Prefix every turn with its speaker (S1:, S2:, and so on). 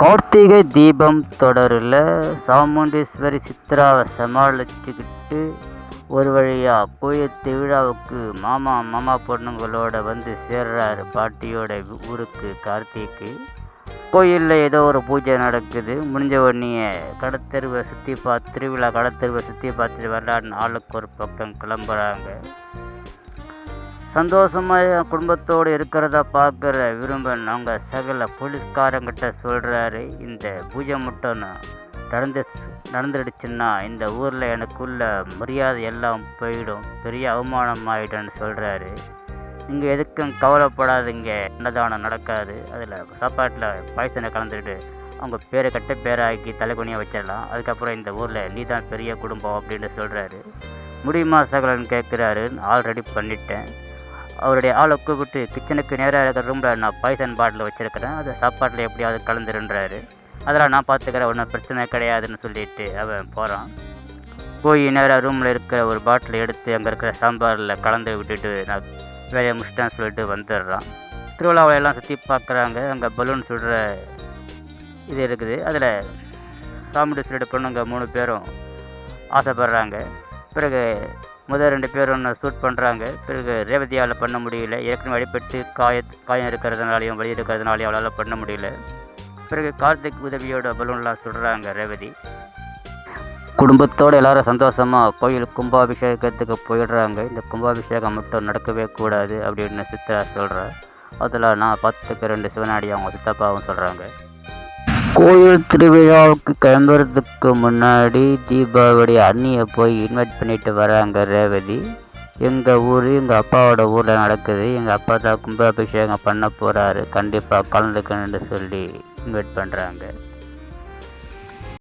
S1: கார்த்திகை தீபம் தொடரில் சாமுண்டீஸ்வரி சித்ராவை சமாளிச்சுக்கிட்டு ஒரு வழியாக கோயில் திருவிழாவுக்கு மாமா மாமா பொண்ணுங்களோட வந்து சேர்றாரு பாட்டியோட ஊருக்கு கார்த்திக்கு. கோயிலில் ஏதோ ஒரு பூஜை நடக்குது. முடிஞ்ச உடனே கடத்தெருவை சுற்றி பார்த்து திருவிழா கடத்தெருவை சுற்றி பார்த்துட்டு வரலான்னு ஆளுக்கு ஒரு பக்கம் கிளம்புறாங்க. சந்தோஷமாக குடும்பத்தோடு இருக்கிறத பார்க்குற விரும்பன் அவங்க சகல போலீஸ்காரங்கிட்ட சொல்கிறாரு இந்த பூஜை மட்டும் நடந்து நடந்துடுச்சுன்னா இந்த ஊரில் எனக்குள்ள மரியாதை எல்லாம் போயிடும். பெரிய அவமானம் ஆகிடும்னு சொல்கிறாரு நீங்கள் எதுக்கும் கவலைப்படாதீங்க. அன்னதானம் நடக்காது. அதில் சாப்பாட்டில் பாய்சனை கலந்துட்டு அவங்க பேரை கட்ட பேராக்கி தலைக்குனியாக வச்சிடலாம். அதுக்கப்புறம் இந்த ஊரில் நீ தான் பெரிய குடும்பம் அப்படின்னு சொல்கிறாரு முடியுமா சகலன் கேட்குறாரு ஆல்ரெடி பண்ணிட்டேன். அவருடைய ஆளை கூப்பிட்டு கிச்சனுக்கு நேராக இருக்கிற ரூமில் நான் பாய்சன் பாட்டில் வச்சுருக்கிறேன். அதை சாப்பாட்டில் எப்படியாவது கலந்துருன்றாரு. அதெல்லாம் நான் பார்த்துக்கிறேன். ஒன்றும் பிரச்சனை கிடையாதுன்னு சொல்லிட்டு அவன் போகிறான் போய் நேராக ரூமில் இருக்கிற ஒரு பாட்டில் எடுத்து அங்கே இருக்கிற சாம்பாரில் கலந்து விட்டுட்டு நான் வேலையை முடிச்சிட்டேன்னு சொல்லிட்டு வந்துடுறான். திருவிழாவையெல்லாம் சுற்றி பார்க்குறாங்க. அங்கே பலூன் சுடுற இது இருக்குது. அதில் சாமிட்டு சொல்லிட்டு பொண்ணுங்க மூணு பேரும் ஆசைப்படுறாங்க. பிறகு முதல் ரெண்டு பேர் ஒன்று ஷூட் பண்ணுறாங்க பிறகு ரேவதியால் பண்ண முடியல. ஏற்கனவே அடிபட்டு காய காயம் இருக்கிறதுனாலையும் வழி இருக்கிறதுனாலையும் அவளால் பண்ண முடியல. பிறகு கார்த்திக் உதவியோட பலூன்லாம் சுடுறாங்க ரேவதி. குடும்பத்தோடு எல்லாரும் சந்தோஷமாக கோயில் கும்பாபிஷேகத்துக்கு போயிடுறாங்க. இந்த கும்பாபிஷேகம் மட்டும் நடக்கவே கூடாது அப்படின்னு சித்தா சொல்கிறா அதில் நான் பத்துக்கு ரெண்டு சிவனாடி அவங்க சித்தப்பாவும் சொல்கிறாங்க கோயில் திருவிழாவுக்கு கிளம்புறதுக்கு முன்னாடி தீபாவளி அண்ணியை போய் இன்வைட் பண்ணிட்டு வராங்க ரேவதி. எங்கள் ஊர் எங்கள் அப்பாவோட ஊரில் நடக்குது. எங்கள் அப்பா தான் கும்பாபிஷேகம் பண்ண போகிறாரு கண்டிப்பாக கலந்துக்கணுன்னு சொல்லி இன்வைட் பண்ணுறாங்க